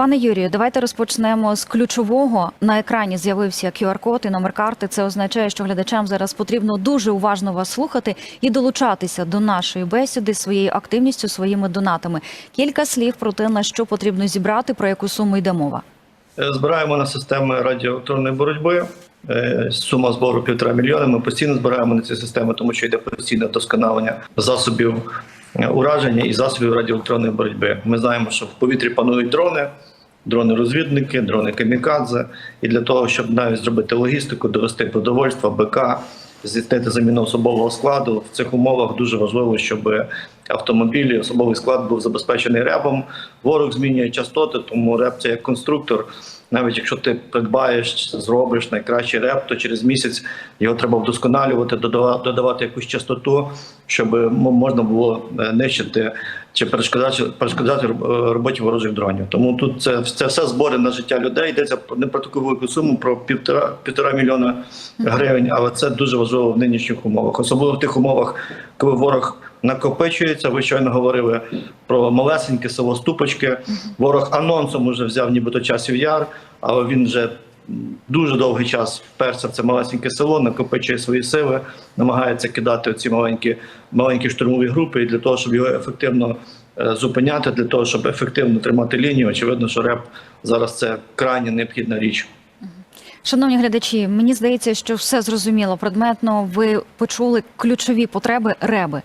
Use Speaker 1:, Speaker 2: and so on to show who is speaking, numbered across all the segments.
Speaker 1: Пане Юрію, давайте розпочнемо з ключового. На екрані з'явився QR-код і номер карти. Це означає, що глядачам зараз потрібно дуже уважно вас слухати і долучатися до нашої бесіди своєю активністю, своїми донатами. Кілька слів про те, на що потрібно зібрати, про яку суму йде мова.
Speaker 2: Е, Збираємо на системи радіоелектронної боротьби. Е, Сума збору півтора мільйона. Ми постійно збираємо на ці системи, тому що йде постійне вдосконалення засобів е, ураження і засобів радіоелектронної боротьби. Ми знаємо, що в повітрі панують дрони, дрони-розвідники, дрони камікадзе. І для того, щоб навіть зробити логістику, довести продовольство, БК, здійснити заміну особового складу в цих умовах дуже важливо, щоб автомобілі, особовий склад був забезпечений ребом. Ворог змінює частоти, тому реб це як конструктор. Навіть якщо ти придбаєш, зробиш найкращий реп, то через місяць його треба вдосконалювати, додава- додавати якусь частоту, щоб можна було е, нищити чи перешкоджати, перешкоджати роботі ворожих дронів. Тому тут це, це все збори на життя людей. Йдеться не про таку велику суму, про півтора, півтора мільйона гривень, але це дуже важливо в нинішніх умовах, особливо в тих умовах, коли ворог накопичується. Ви щойно говорили про малесеньке село Ступочки. Ворог анонсом уже взяв нібито часів яр, але він вже дуже довгий час вперся це малесеньке село, накопичує свої сили, намагається кидати ці маленькі, маленькі штурмові групи і для того, щоб його ефективно е, зупиняти, для того, щоб ефективно тримати лінію. Очевидно, що реп зараз це крайне необхідна річ.
Speaker 1: Шановні глядачі, мені здається, що все зрозуміло. Предметно ви почули ключові потреби реби.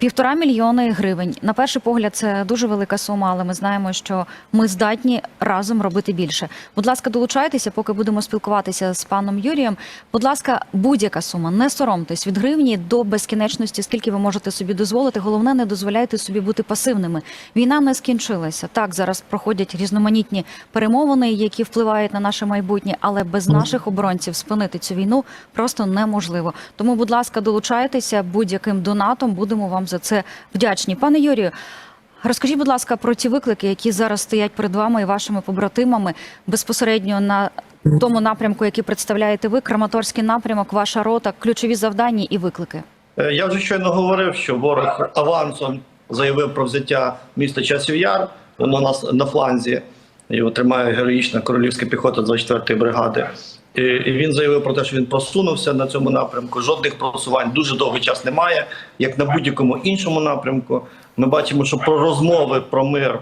Speaker 1: Півтора мільйони гривень. На перший погляд, це дуже велика сума, але ми знаємо, що ми здатні разом робити більше. Будь ласка, долучайтеся, поки будемо спілкуватися з паном Юрієм. Будь ласка, будь-яка сума, не соромтесь від гривні до безкінечності, скільки ви можете собі дозволити. Головне, не дозволяйте собі бути пасивними. Війна не скінчилася. Так, зараз проходять різноманітні перемовини, які впливають на наше майбутнє, але без наших оборонців спинити цю війну просто неможливо. Тому, будь ласка, долучайтеся будь-яким донатом. Будемо вам за це вдячні. Пане Юрію, розкажіть, будь ласка, про ті виклики, які зараз стоять перед вами і вашими побратимами безпосередньо на тому напрямку, який представляєте ви, Краматорський напрямок, ваша рота, ключові завдання і виклики.
Speaker 2: Е, Я вже щойно говорив, що ворог авансом заявив про взяття міста Часів Яр. Воно нас на фланзі його тримає героїчна королівська піхота 24-ї бригади. І він заявив про те, що він просунувся на цьому напрямку. Жодних просувань дуже довгий час немає, як на будь-якому іншому напрямку. Ми бачимо, що про розмови про мир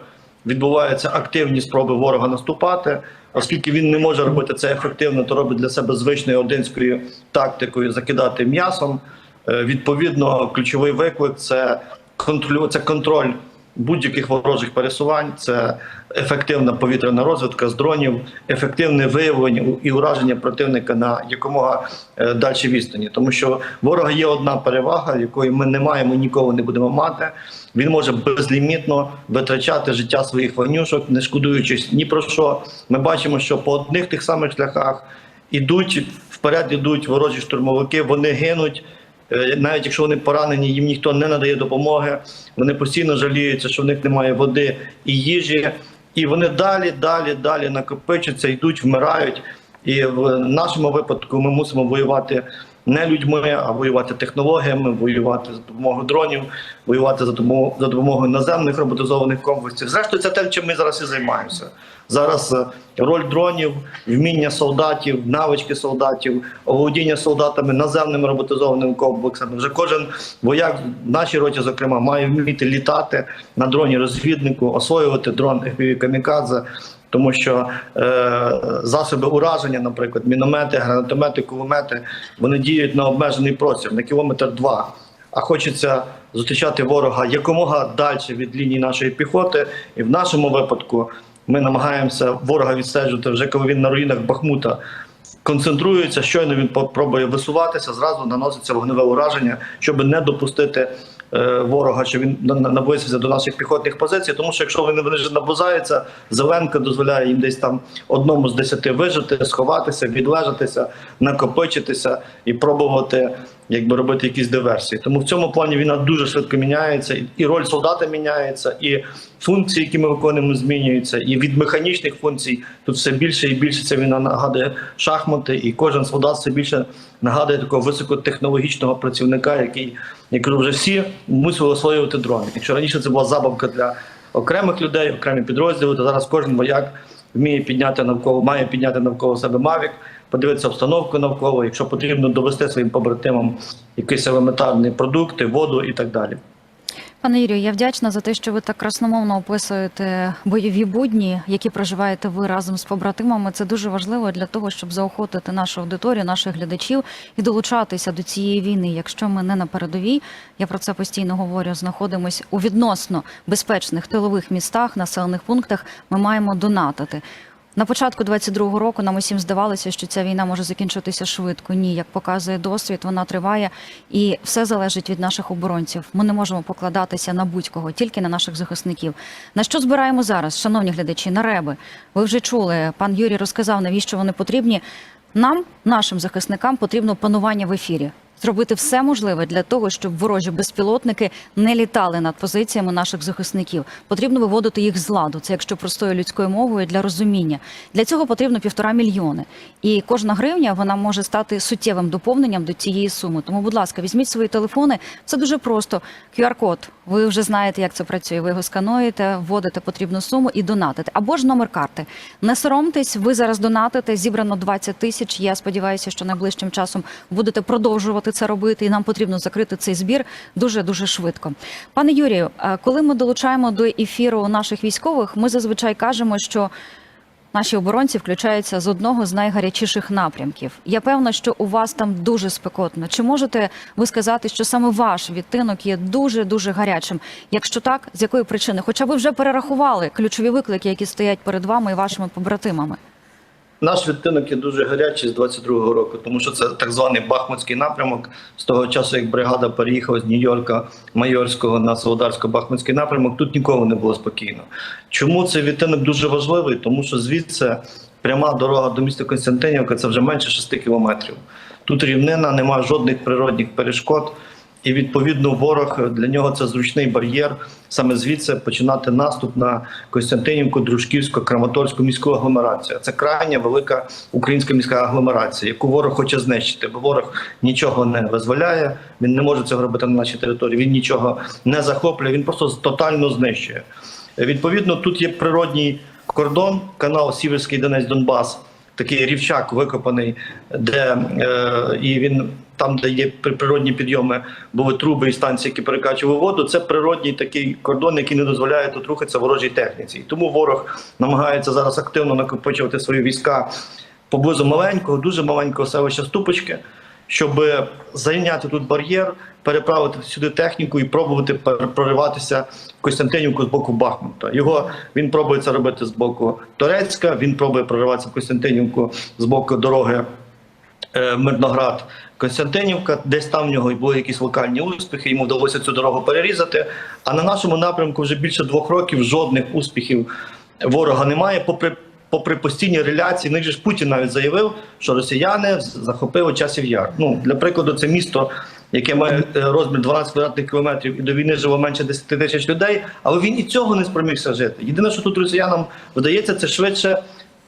Speaker 2: відбуваються активні спроби ворога наступати. Оскільки він не може робити це ефективно, то робить для себе звичною одинською тактикою закидати м'ясом. Е, Відповідно, ключовий виклик це контроль, це контроль будь-яких ворожих пересувань, це ефективна повітряна розвідка з дронів, ефективне виявлення і ураження противника на якомога е, дальшій відстані. Тому що ворога є одна перевага, якої ми не маємо ніколи не будемо мати. Він може безлімітно витрачати життя своїх вогнюшок, не шкодуючись ні про що. Ми бачимо, що по одних тих самих шляхах ідуть вперед, ідуть ворожі штурмовики, вони гинуть. Е, Навіть якщо вони поранені, їм ніхто не надає допомоги. Вони постійно жаліються, що в них немає води і їжі, і вони далі, далі, далі накопичаться, йдуть, вмирають. І в нашому випадку ми мусимо воювати не людьми, а воювати технологіями, воювати за допомогою дронів, воювати за допомогою, за допомогою наземних роботизованих комплексів. Зрештою, це те, чим ми зараз і займаємося. Зараз е, роль дронів, вміння солдатів, навички солдатів, оволодіння солдатами наземними роботизованими комплексами. Вже кожен вояк в нашій роті, зокрема, має вміти літати на дроні розвіднику, освоювати дрон камікадзе. Тому що е, засоби ураження, наприклад, міномети, гранатомети, кулемети, вони діють на обмежений простір на кілометр два. А хочеться зустрічати ворога якомога далі від лінії нашої піхоти. І в нашому випадку ми намагаємося ворога відстежувати вже коли він на руїнах Бахмута концентрується. Щойно він пробує висуватися, зразу наноситься вогневе ураження, щоб не допустити ворога, що він на- на- наблизився до наших піхотних позицій. Тому що якщо вони, вони ж наближаються, Зеленка дозволяє їм десь там одному з десяти вижити, сховатися, відлежатися, накопичитися і пробувати якби робити якісь диверсії. Тому в цьому плані війна дуже швидко міняється, і- роль солдата міняється, і функції, які ми виконуємо, змінюються. І від механічних функцій тут все більше і більше ця війна нагадує шахмати, і кожен солдат все більше нагадує такого високотехнологічного працівника, який я кажу, вже всі мусили освоювати дрони. Якщо раніше це була забавка для окремих людей, окремі підрозділи. То зараз кожен вояк вміє підняти навколо, має підняти навколо себе Мавік, подивитися обстановку навколо, якщо потрібно довести своїм побратимам якісь елементарні продукти, воду і так далі.
Speaker 1: Пане Юрію, я вдячна за те, що ви так красномовно описуєте бойові будні, які проживаєте ви разом з побратимами. Це дуже важливо для того, щоб заохотити нашу аудиторію, наших глядачів і долучатися до цієї війни. Якщо ми не на передовій, я про це постійно говорю. Знаходимось у відносно безпечних тилових містах, населених пунктах. Ми маємо донатити. На початку 22-го року нам усім здавалося, що ця війна може закінчитися швидко. Ні, як показує досвід, вона триває, і все залежить від наших оборонців. Ми не можемо покладатися на будь-кого, тільки на наших захисників. На що збираємо зараз, шановні глядачі? На реби. Ви вже чули. Пан Юрій розказав, навіщо вони потрібні. Нам, нашим захисникам, потрібно панування в ефірі. Зробити все можливе для того, щоб ворожі безпілотники не літали над позиціями наших захисників. Потрібно виводити їх з ладу. Це якщо простою людською мовою для розуміння. Для цього потрібно півтора мільйони. І кожна гривня вона може стати суттєвим доповненням до цієї суми. Тому, будь ласка, візьміть свої телефони. Це дуже просто. QR-код. Ви вже знаєте, як це працює. Ви його скануєте, вводите потрібну суму і донатите. Або ж номер карти. Не соромтесь, ви зараз донатите. Зібрано 20 тисяч. Я сподіваюся, що найближчим часом будете продовжувати це робити, і нам потрібно закрити цей збір дуже дуже швидко. Пане Юрію, е, коли ми долучаємо до ефіру наших військових, ми зазвичай кажемо, що Наші оборонці включаються з одного з найгарячіших напрямків. Я певна, що у вас там дуже спекотно. Чи можете ви сказати, що саме ваш відтинок є дуже дуже гарячим? Якщо так, з якої причини? Хоча ви вже перерахували ключові виклики, які стоять перед вами і вашими побратимами.
Speaker 2: Наш відтинок є дуже гарячий з 22-го року, тому що це так званий Бахмутський напрямок. З того часу, як бригада переїхала з Нью-Йорка Майорського на Солодарсько-Бахмутський напрямок, тут ніколи не було спокійно. Чому цей відтинок дуже важливий? Тому що звідси пряма дорога до міста Константинівка це вже менше 6 кілометрів. Тут рівнина, немає жодних природних перешкод. І відповідно ворог для нього це зручний бар'єр. Саме звідси починати наступ на Костянтинівку, Дружківську, Краматорську міську агломерацію. Це крайня велика українська міська агломерація, яку ворог хоче знищити, бо ворог нічого не визволяє. Він не може цього робити на нашій території. Він нічого не захоплює. Він просто тотально знищує. Відповідно, тут є природній кордон, канал Сіверський Донець Донбас такий рівчак викопаний, де е, і він там, де є при- природні підйоми, були труби і станції, які перекачували воду. Це природній такий кордон, який не дозволяє тут рухатися ворожій техніці. І тому ворог намагається зараз активно накопичувати свої війська поблизу маленького, дуже маленького селища Ступочки, щоб зайняти тут бар'єр, переправити сюди техніку і пробувати прориватися в Костянтинівку з боку Бахмута. Його він пробує це робити з боку Торецька. Він пробує прориватися в Костянтинівку з боку дороги е, Мирноград. Константинівка, десь там в нього були якісь локальні успіхи, йому вдалося цю дорогу перерізати. А на нашому напрямку вже більше двох років жодних успіхів ворога немає, попри попри постійні реляції. Ниже ж Путін навіть заявив, що росіяни захопили часів яр. Ну для прикладу, це місто, яке має е, розмір 12 квадратних кілометрів і до війни жило менше 10 тисяч людей, але він і цього не спромігся жити. Єдине, що тут росіянам вдається, це швидше.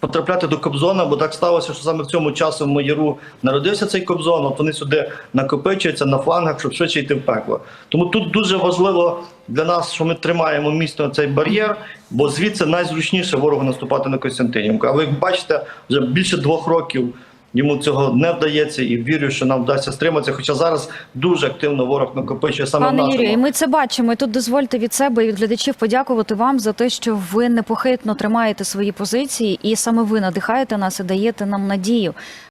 Speaker 2: Потрапляти до Кобзона, бо так сталося, що саме в цьому часовому яру народився цей Кобзон, от вони сюди накопичуються на флангах, щоб швидше йти в пекло. Тому тут дуже важливо для нас, що ми тримаємо місто цей бар'єр, бо звідси найзручніше ворогу наступати на Костянтинівку. Але як бачите, вже більше двох років йому цього не вдається, і вірю, що нам вдасться стриматися. Хоча зараз дуже активно ворог накопичує саме в
Speaker 1: Пане
Speaker 2: нашому.
Speaker 1: Юрію, і ми це бачимо. І тут дозвольте від себе і від глядачів подякувати вам за те, що ви непохитно тримаєте свої позиції, і саме ви надихаєте нас і даєте нам надію.